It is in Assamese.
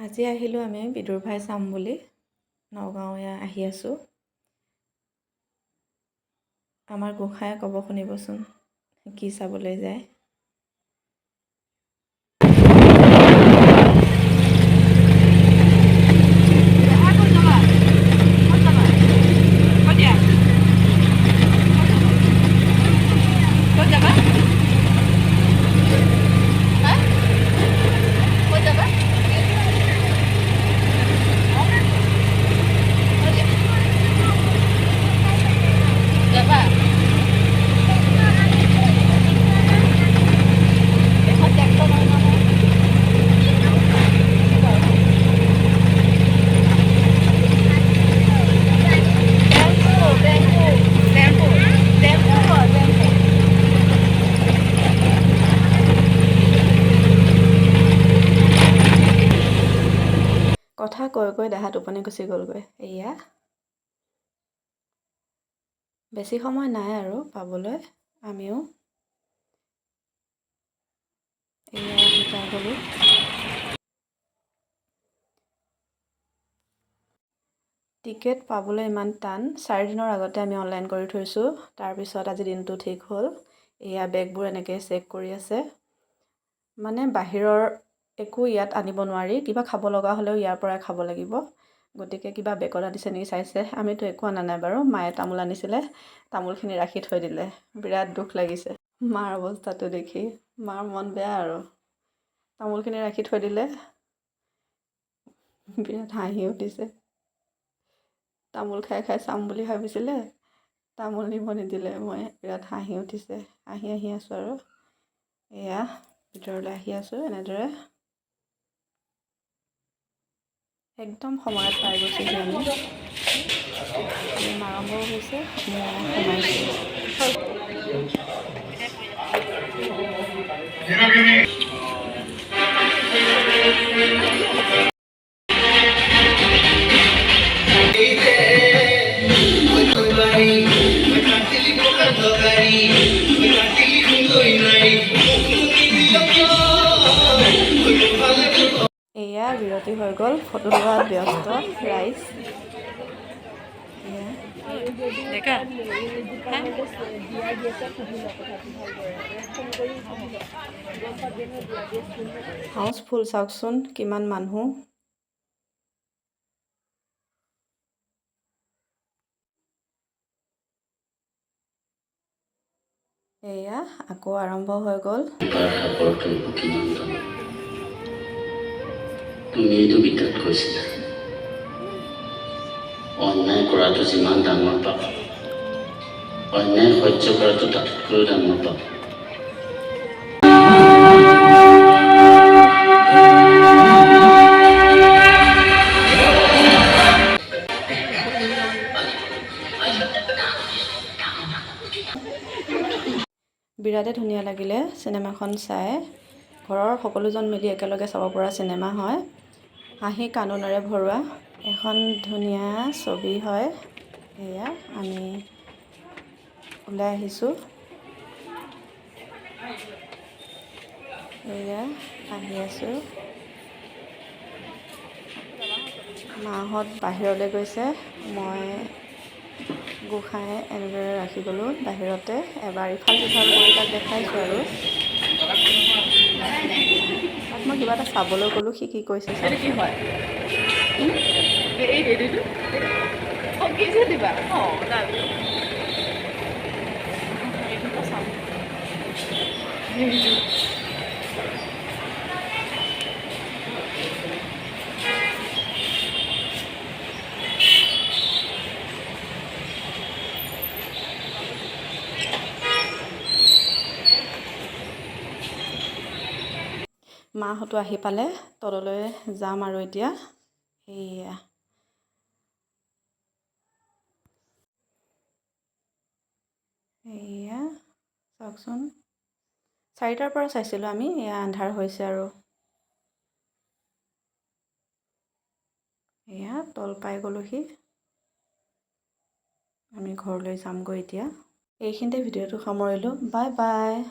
আজি আহিলোঁ আমি বিদুৰ ভাই চাম বুলি। নগাঁও আহি আছোঁ। আমাৰ গোঁসায়ে ক'ব শুনিবচোন কি চাবলৈ যায়। কৈ কৈ দেহা টোপনি গুচি গ'লগৈ। এয়া বেছি সময় নাই আৰু পাবলৈ। আমিও গ'লোঁ। টিকেট পাবলৈ ইমান টান। চাৰিদিনৰ আগতে আমি অনলাইন কৰি থৈছোঁ। তাৰপিছত আজি দিনটো ঠিক হ'ল। এয়া বেগবোৰ এনেকৈ চেক কৰি আছে। মানে বাহিৰৰ একো ইয়াত আনিব নোৱাৰি কিবা খাব লগা হ'লেও ইয়াৰ পৰাই খাব লাগিব। গতিকে কিবা বেগত আনিছে নেকি চাইছে আমিতো একো অনা নাই বাৰু মায়ে তামোল আনিছিলে তামোলখিনি ৰাখি থৈ দিলে। বিৰাট দুখ লাগিছে। মাৰ অৱস্থাটো দেখি মাৰ মন বেয়া আৰু। তামোলখিনি ৰাখি থৈ দিলে বিৰাট হাঁহি উঠিছে। তামোল খাই খাই চাম বুলি ভাবিছিলে তামোল নিব নিদিলে মই বিৰাট হাঁহি উঠিছে। আহি আহি আছোঁ আৰু। এয়া ভিতৰলৈ আহি আছোঁ এনেদৰে। একদম সময়ত পাই গৈছোঁহি আমি আৰম্ভও হৈছে সোমাইছোঁ এয়া বিৰতি হৈ গ'ল ফটো লোৱাত ব্যস্ত ৰাইজ। হাউচফুল চাওকচোন কিমান মানুহ। এয়া আকৌ আৰম্ভ হৈ গ'ল। তুমিয়েইতো বিদ্যাত কৈছিলা অন্যায় কৰাটো যিমান ডাঙৰ পাপ অন্যায় সহ্য কৰাটো তাতকৈও ডাঙৰ পাপ বিৰাটেই ধুনীয়া লাগিলে চিনেমাখন চাই। ঘৰৰ সকলোজন মিলি একেলগে চাব পৰা চিনেমা হয়। হাঁহি কান্দোনেৰে ভৰোৱা এখন ধুনীয়া ছবি হয়। এয়া আমি ওলাই আহিছোঁ। এয়া আহি আছোঁ। মাহঁত বাহিৰলৈ গৈছে। মই গোঁসাই এনেদৰে ৰাখি গ'লোঁ বাহিৰতে এবাৰ ইফাল সিফাল কৰি তাক দেখাইছোঁ আৰু। মই কিবা এটা চাবলৈ গ'লোঁ সি কি কৈছে কি হয়? হেৰিটো অঁ মাহঁতো আহি পালে তললৈ যাম আৰু এতিয়া। এইয়া এইয়া চাওকচোন। চাৰিটাৰ পৰা চাইছিলোঁ আমি এয়া আন্ধাৰ হৈছে আৰু। এয়া তল পাই গ'লোহি। আমি ঘৰলৈ যামগৈ এতিয়া। এইখিনিতে ভিডিঅ'টো সামৰিলোঁ। Bye bye.